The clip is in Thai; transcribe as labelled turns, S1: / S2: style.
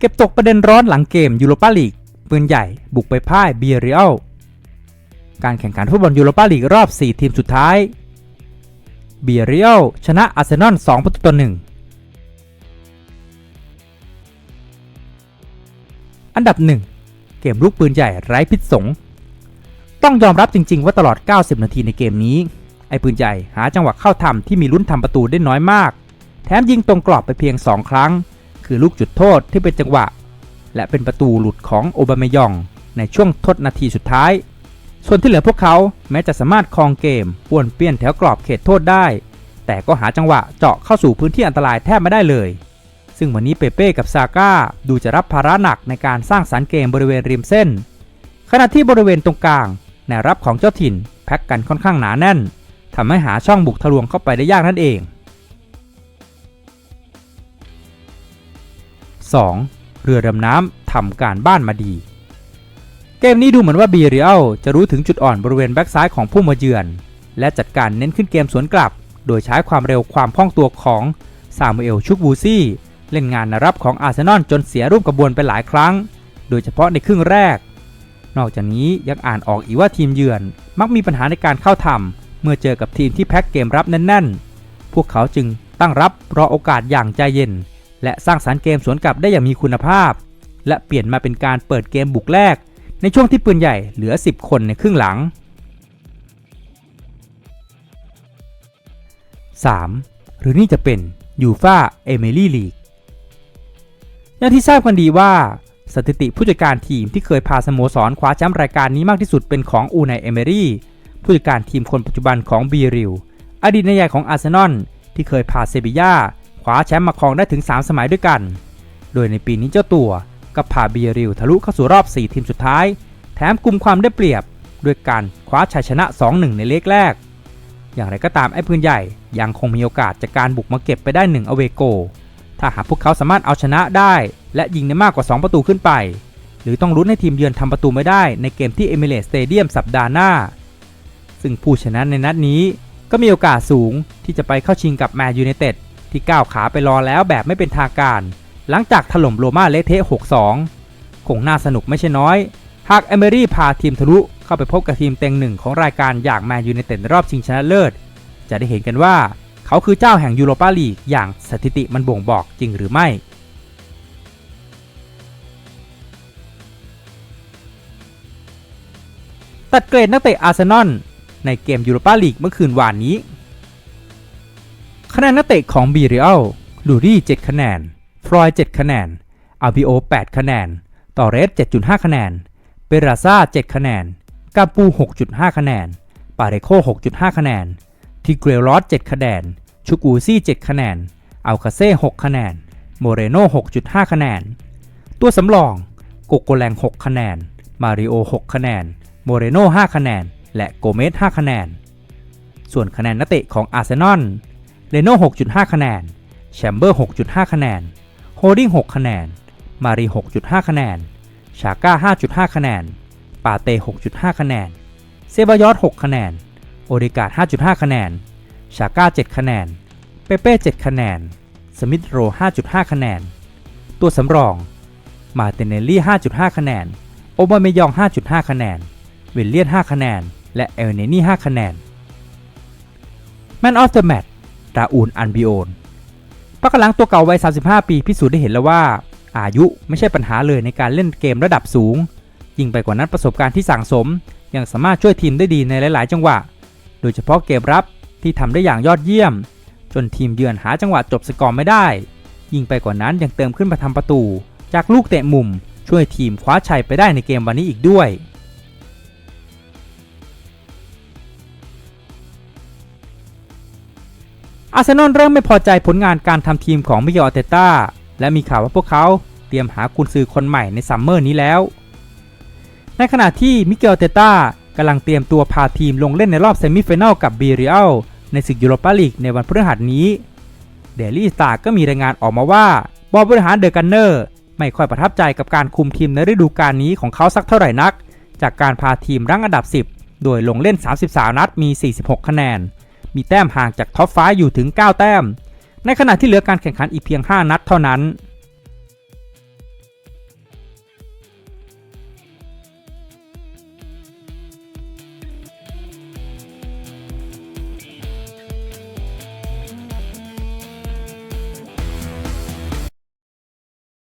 S1: เก็บตกประเด็นร้อนหลังเกมยูโรปาลีกปืนใหญ่บุกไปพ่ายเบียริอลการแข่งขันฟุตบอลยูโรปาลีกรอบ 4 ทีมสุดท้าย เบียริอลชนะอาร์เซนอล 2 ประตูต่อ 1 อันดับ 1 เกมลูกปืนใหญ่ไร้พิษสง ต้องยอมรับจริง ๆ ว่าตลอด 90 นาทีในเกมนี้ ไอ้ปืนใหญ่หาจังหวะเข้าทำที่มีลุ้นทำประตูได้น้อยมาก แถมยิงตรงกรอบไปเพียง 2 ครั้ง คือลูกจุดโทษที่เป็นจังหวะ และเป็นประตูหลุดของโอบามายองในช่วงทดนาทีสุดท้าย ส่วนที่เหลือพวกเขาแม้จะสามารถครองเกมป้วนเปี้ยนแถวกรอบเขตโทษได้ แต่ก็หาจังหวะเจาะเข้าสู่พื้นที่อันตรายแทบไม่ได้เลย ซึ่งวันนี้เปเป้กับซาก้าดูจะรับภาระหนักในการสร้างสรรค์เกมบริเวณริมเส้น ขณะที่บริเวณตรงกลางแนวรับของเจ้าถิ่นแพ็กกันค่อนข้างหนาแน่นทำให้หาช่องบุกทะลวงเข้าไปได้ยากนั่นเอง 2. เรือดำน้ำทำการบ้านมาดี เกมนี้ดูเหมือนว่าบีเรียลจะรู้ถึงจุดอ่อนบริเวณแบ็กซ้ายของผู้มาเยือน และจัดการเน้นขึ้นเกมสวนกลับ โดยใช้ความเร็วความคล่องตัวของซามูเอลชุกบูซี่ เล่นงานรับของอาร์เซนอลจนเสียรูปกระบวนไปหลายครั้ง โดยเฉพาะในครึ่งแรก นอกจากนี้ยังอ่านออกอีกว่าทีมเยือน มักมีปัญหาในการเข้าทำเมื่อเจอกับทีมที่แพ็กเกมรับแน่น ๆ พวกเขาจึงตั้งรับรอโอกาสอย่างใจเย็น และสร้างสารรค์เกมสวนกลับได้อย่างมีคุณภาพ และเปลี่ยนมาเป็นการเปิดเกมบุกแรก ในช่วงที่ปืนใหญ่เหลือ 10 คนในครึ่งหลัง 3. หรือนี่จะเป็นยูฟาเอเมลี่ลีกอย่างที่ทราบกันดีว่า สถิติผู้จัดการทีมที่เคยพาสโมสรคว้าแชมป์รายการนี้มากที่สุดเป็นของอูไนเอเมรี่ผู้จัดการทีมคนปัจจุบันของบีริวอดีตนายใหญ่ของอาร์เซนอลที่เคยพาเซบีย่า คว้าแชมป์มาครองได้ถึง 3 สมัยด้วยกัน โดยในปีนี้เจ้าตัวก็พาบีริวทะลุเข้าสู่รอบ 4 ทีมสุดท้าย แถมกลุ่มความได้เปรียบ ด้วยการคว้าชัยชนะ 2-1 ในเลกแรก อย่างไรก็ตามไอ้พื้นใหญ่ยังคงมีโอกาสจากการบุกมาเก็บไปได้1อเวโก ถ้าหากพวกเขาสามารถเอาชนะได้ และยิงได้มากกว่า 2 ประตูขึ้นไป หรือต้องรุ้นให้ทีมเยือนทำประตูไม่ได้ในเกมที่เอมิเรตสเตเดียมสัปดาห์หน้า ซึ่งผู้ชนะในนัดนี้ก็มีโอกาสสูงที่จะไปเข้าชิงกับแมนยูไนเต็ด ที่ก้าวขาไปรอแล้วแบบไม่เป็นทางการ หลังจากถล่มโรม่าเลเทะ6-2 คงน่าสนุกไม่ใช่น้อย หากเอเมรี่พาทีมทะลุเข้าไปพบกับทีมเต็งหนึ่งของรายการอย่างแมนยูไนเต็ดรอบชิงชนะเลิศ จะได้เห็นกันว่าเขาคือเจ้าแห่งยูโรปาลีกอย่างสถิติมันบ่งบอกจริงหรือไม่ตัดเกรดนักเตะอาร์เซนอลในเกมยูโรปาลีกเมื่อคืนวานนี้ คะแนนนักเตะของบีเรียลลูรี่ 7 คะแนน ฟรอย 7 คะแนน อาบิโอ 8 คะแนน ต่อเรส 7.5 คะแนน เปราซ่า 7 คะแนน กาปู 6.5 คะแนน ปาเรโค 6.5 คะแนน ทิเกรลอส 7 คะแนน ชูกูซี่ 7 คะแนน อัลคาเซ่ 6 คะแนน โมเรโน่6.5 คะแนน ตัวสำรอง โกโกแลง 6 คะแนน มาริโอ 6 คะแนน โมเรโน่5คะแนน และโกเมส 5 คะแนน ส่วนคะแนนนักเตะของอาร์เซนอล เรโน่6.5 คะแนนแชมเบอร์6.5 คะแนนโฮดิ้ง6คะแนนมารี6.5 คะแนน ชาก้า 5.5 คะแนน ปาเต้6.5 คะแนน เซบายอส6 คะแนน โอเดกาด5.5 คะแนน ชาก้า 7 คะแนน เปเป้ 7 คะแนน สมิธโร 5.5 คะแนน ตัวสำรอง มาเตเนลลี่ 5.5 คะแนน โอบามยอง 5.5 คะแนน วิลเลียน 5 คะแนน และเอลเนนี่ 5 คะแนน Man of the Match ราอูนอันบิโอนปักหลังตัวเก่าวัย 35 ปีพิสูจน์ได้เห็นแล้วว่า อายุไม่ใช่ปัญหาเลยในการเล่นเกมระดับสูง ยิ่งไปกว่านั้นประสบการณ์ที่สั่งสม ยังสามารถช่วยทีมได้ดีในหลาย ๆ จังหวะ โดยเฉพาะเกมรับที่ทำได้อย่างยอดเยี่ยม จนทีมเยือนหาจังหวะจบสกอร์ไม่ได้ ยิ่งไปกว่านั้นยังเติมขึ้นมาทำประตู จากลูกเตะมุมช่วยทีมคว้าชัยไปได้ในเกมวันนี้อีกด้วย อาร์เซนอลเริ่มไม่พอใจผลงานการทำทีมของมิเกลอาร์เตต้าและมีข่าวว่าพวกเขาเตรียมหากุนซือคนใหม่ในซัมเมอร์นี้แล้ว ในขณะที่มิเกลอาร์เตต้ากำลังเตรียมตัวพาทีมลงเล่นในรอบเซมิฟิแนลกับบีเรียลในศึกยูโรปาลีกในวันพฤหัสนี้เดลี่สตาร์ก็มีรายงานออกมาว่าบอลบริหารเดอะกันเนอร์ไม่ค่อยประทับใจกับการคุมทีมในฤดูกาลนี้ของเขาสักเท่าไหร่นัก จากการพาทีมรั้งอันดับ 10 โดยลงเล่น 33 นัดมี 46 คะแนน มีแต้มห่างจากท็อปฟ้าอยู่ถึง 9 แต้ม ในขณะที่เหลือการแข่งขันอีกเพียง 5 นัดเท่านั้น